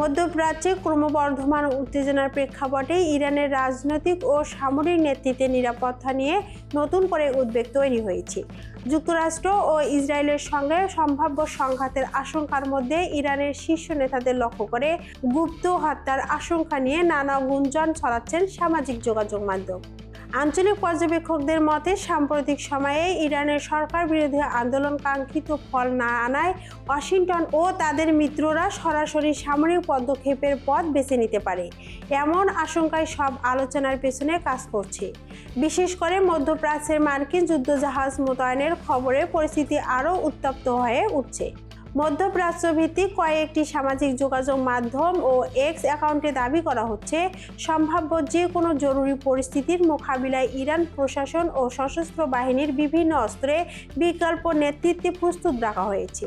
মধ্যপ্রাচ্যে ক্রমবর্ধমান উত্তেজনার প্রেক্ষাপটে ইরানের রাজনৈতিক ও সামরিক নেতৃত্বে নিরাপত্তা নিয়ে নতুন করে উদ্বেগ তৈরি হয়েছে। যুক্তরাষ্ট্র ও ইসরায়েলের সঙ্গে সম্ভাব্য সংঘাতের আশঙ্কার মধ্যে ইরানের শীর্ষ নেতাদের লক্ষ্য করে গুপ্ত হত্যার আশঙ্কা নিয়ে নানা গুঞ্জন ছড়াচ্ছেন সামাজিক যোগাযোগ মাধ্যম। আঞ্চলিক পর্যবেক্ষকদের মতে, সাম্প্রতিক সময়ে ইরানের সরকার বিরোধী আন্দোলন কাঙ্ক্ষিত ফল না আনায় ওয়াশিংটন ও তাদের মিত্ররা সরাসরি সামরিক পদক্ষেপের পথ বেছে নিতে পারে। এমন আশঙ্কায় সব আলোচনার পেছনে কাজ করছে। বিশেষ করে মধ্যপ্রাচ্যের মার্কিন যুদ্ধজাহাজ মোতায়েনের খবরে পরিস্থিতি আরও উত্তপ্ত হয়ে উঠছে। মধ্যপ্রাচ্য ভিত্তিক কয়েকটি সামাজিক যোগাযোগ মাধ্যম ও এক্স অ্যাকাউন্টে দাবি করা হচ্ছে, সম্ভাব্য যে কোনো জরুরি পরিস্থিতির মোকাবিলায় ইরান প্রশাসন ও সশস্ত্র বাহিনীর বিভিন্ন অস্ত্রে বিকল্প নেতৃত্বে প্রস্তুত রাখা হয়েছে।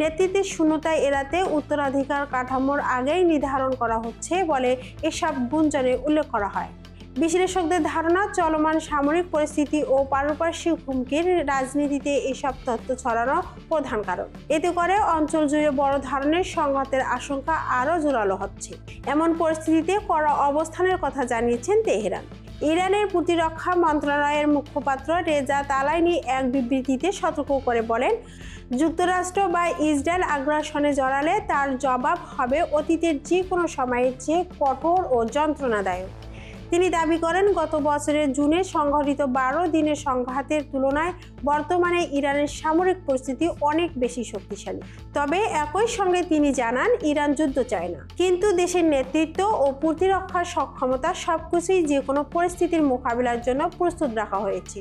নেতৃত্বের শূন্যতা এড়াতে উত্তরাধিকার কাঠামোর আগেই নির্ধারণ করা হচ্ছে বলে এসব গুঞ্জনে উল্লেখ করা হয়। বিশ্লেষকদের ধারণা, চলমান সামরিক পরিস্থিতি ও পারপার্শ্বিক হুমকির রাজনীতিতে এসব তথ্য ছড়ানো প্রধান কারণ। এতে করে অঞ্চল জুড়ে বড় ধরনের সংঘাতের আশঙ্কা আরও জোরালো হচ্ছে। এমন পরিস্থিতিতে কড়া অবস্থানের কথা জানিয়েছেন তেহরান। ইরানের প্রতিরক্ষা মন্ত্রণালয়ের মুখপাত্র রেজা তালাইনি এক বিবৃতিতে সতর্ক করে বলেন, যুক্তরাষ্ট্র বা ইসরায়েল আগ্রাসনে জড়ালে তার জবাব হবে অতীতের যে কোনো সময়ের চেয়ে কঠোর ও যন্ত্রণাদায়ক। তিনি দাবি করেন, গত বছরের জুনে সংঘটিত বারো দিনের সংঘাতের তুলনায় বর্তমানে ইরানের সামরিক পরিস্থিতি অনেক বেশি শক্তিশালী। তবে একই সঙ্গে তিনি জানান, ইরান যুদ্ধ চায় না। কিন্তু দেশের নেতৃত্ব ও প্রতিরক্ষার সক্ষমতা সবকিছুই যে কোনো পরিস্থিতির মোকাবিলার জন্য প্রস্তুত রাখা হয়েছে।